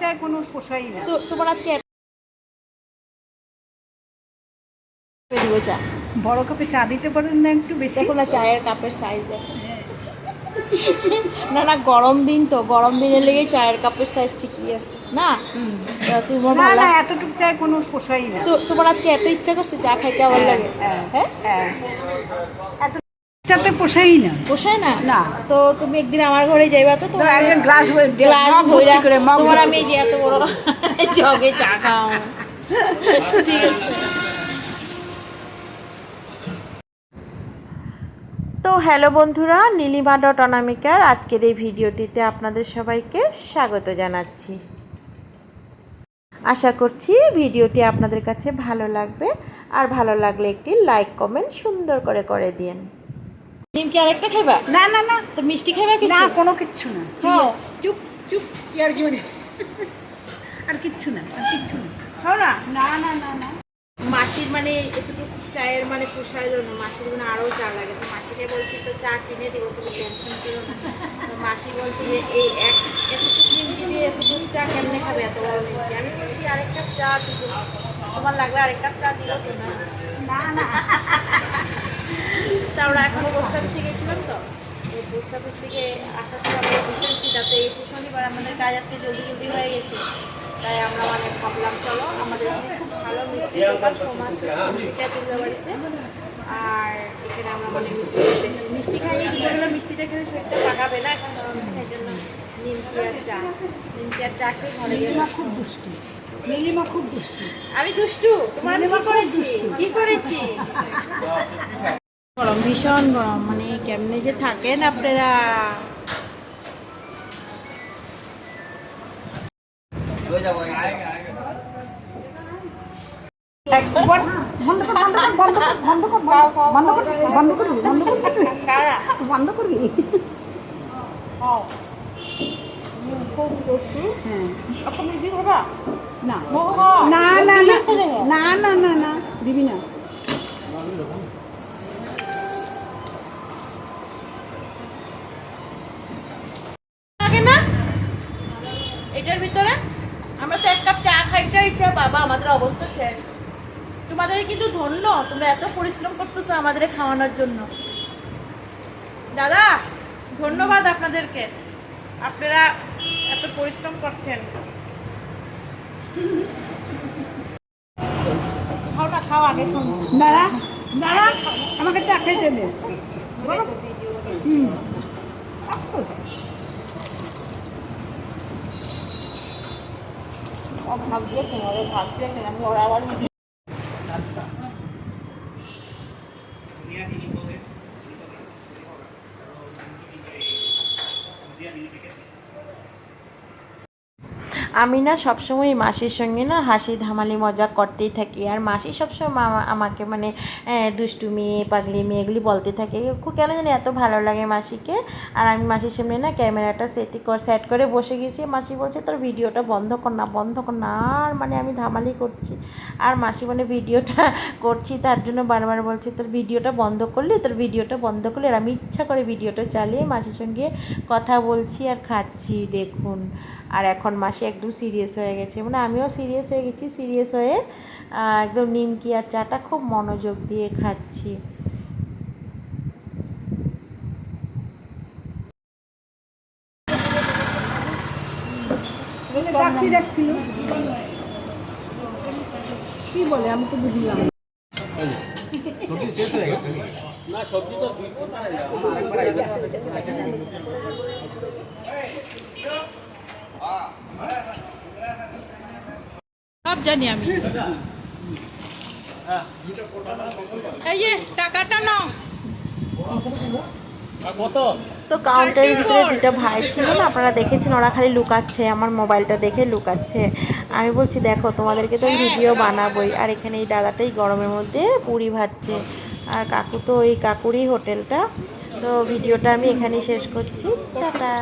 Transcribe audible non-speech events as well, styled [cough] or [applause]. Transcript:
চায় কোনো পোষাই না। তো তোমার আজকে চা? বড় কাপে চা দিতে পারেন না একটু বেশি? দেখো না চায়ের কাপের সাইজ দেখো। না না গরম দিন তো গরম দিনের লেগে চায়ের কাপের সাইজ ঠিকই আছে। না? তোমার না ভালো না এতটুকু চায় কোনো পোষাই না। তো তোমার আজকে এত ইচ্ছা করছে চা খাইতে আবার লাগে? হ্যাঁ, হ্যাঁ? হ্যাঁ। এত পোষাই না। পোষায় না? না। তো তুমি একদিন আমার ঘরে যাইবা তো তো তোমার একজন গ্লাস করে তোমার আমি যে এত বড় জগে চা খাও। ঠিক আছে। তো হ্যালো বন্ধুরা নীলিমা ডট অনামিকার আজকের এই ভিডিওটিতে আপনাদের সবাইকে স্বাগত জানাচ্ছি। আশা করছি ভিডিওটি আপনাদের কাছে ভালো লাগবে। আর ভালো লাগলে একটি লাইক কমেন্ট সুন্দর করে করে দিন। নিমকি আরেকটা খাইবা? না না না। তো মিষ্টি খাইবা না কোনো কিচ্ছু না। খাও। চুপ চুপ ইয়ার কি আর কিচ্ছু না আর কিচ্ছু না। খাও না? না না না না। মাসির মানে এতটুকু চায়ের মানে পোষায় জন্য মাসির মানে আরও চা লাগে। তো মাসিকে বলছি তো চা কিনে দেবো তুমি টেনশন করো না। তো মাসি বলছে যে এই এক এতটুকু নিমকি দিয়ে এতটুকু চা কেমনে খাবে এত বড় নিমকি আমি বলছি আরেক কাপ চা দিব তোমার লাগলে আরেক কাপ চা না না না। তা আমরা এখনও পোস্ট অফিসে গেছিলাম তো। পোস্ট অফিস থেকে আসার সময় আমরা বুঝেছি যাতে এই শনিবার আমাদের কাজ আজকে জলদি জলদি হয়ে গেছে তাই আমরা মানে ভাবলাম চলো আমাদের খুব ভালো মিষ্টি দোকান সমাজ মিষ্টিটা তুলবে বাড়িতে আর এখানে আমরা মানে মিষ্টি দুপুরবেলা মিষ্টিটা খেলে শরীরটা পাকাবে না এখন এই জন্য নিমকি আর চা। নিমকি আর চা খেয়ে ঘরে খুব দুষ্টু। নীলিমা খুব দুষ্টু। আমি দুষ্টু? তোমার কি করেছি? কি [laughs] করেছি? গরম ভীষণ গরম মানে কেমনে যে থাকেন আপনারা হ্যাঁ না না না। না না না না দিবি না লাগে না এটার ভিতরে আমরা তো এক কাপ চা খাইতে এসে বাবা আমাদের অবস্থা শেষ। তোমাদের কিন্তু ধন্য তোমরা এত পরিশ্রম করতেছো আমাদের খাওয়ানোর জন্য। দাদা ধন্যবাদ আপনাদেরকে। আপনারা এত পরিশ্রম করছেন। খাও না খাও আগে আমাকে চা খাইতে দে। হুম। ভাব দিয়ে তোমাদের ভাব দিয়ে খেলাম ওরা আবার আমি না সবসময় মাসির সঙ্গে না হাসি ধামালি মজা করতেই থাকি। আর মাসি সবসময় আমা- আমাকে মানে দুষ্টু মেয়ে, পাগলি মেয়ে এগুলি বলতে থাকে। খুব কেন জানি এত ভালো লাগে মাসিকে। আর আমি মাসির সামনে না ক্যামেরাটা সেট সেট করে বসে গেছি। মাসি বলছে, তোর ভিডিওটা বন্ধ কর না, বন্ধ কর না। আর মানে আমি ধামালি করছি। আর মাসি মানে ভিডিওটা [laughs] করছি, তার জন্য বারবার বলছে, তোর ভিডিওটা বন্ধ করলি, তোর ভিডিওটা বন্ধ করলে। আর আমি ইচ্ছা করে ভিডিওটা চালিয়ে মাসির সঙ্গে কথা বলছি আর খাচ্ছি, দেখুন। আর এখন মাসি একদম সিরিয়াস হয়ে গেছে। মানে আমিও সিরিয়াস হয়ে গেছি সিরিয়াস হয়ে একদম নিমকি আর চাটা খুব মনোযোগ দিয়ে খাচ্ছি। ডাকি কি বলে? আমি তো বুঝলাম। না। সব জানি আমি। এই যে টাকাটা নাও। তো কাউন্টারের ভিতরে দুটো ভাই ছিল না আপনারা দেখেছেন ওরা খালি লুকাচ্ছে আমার মোবাইলটা দেখে লুকাচ্ছে। আমি বলছি দেখো তোমাদেরকে তো ভিডিও বানাবোই। আর এখানে এই দাদাটাই গরমের মধ্যে পুরি ভাজছে। আর কাকু তো এই কাকুরই হোটেলটা। তো ভিডিওটা আমি এখানেই শেষ করছি। টাটা।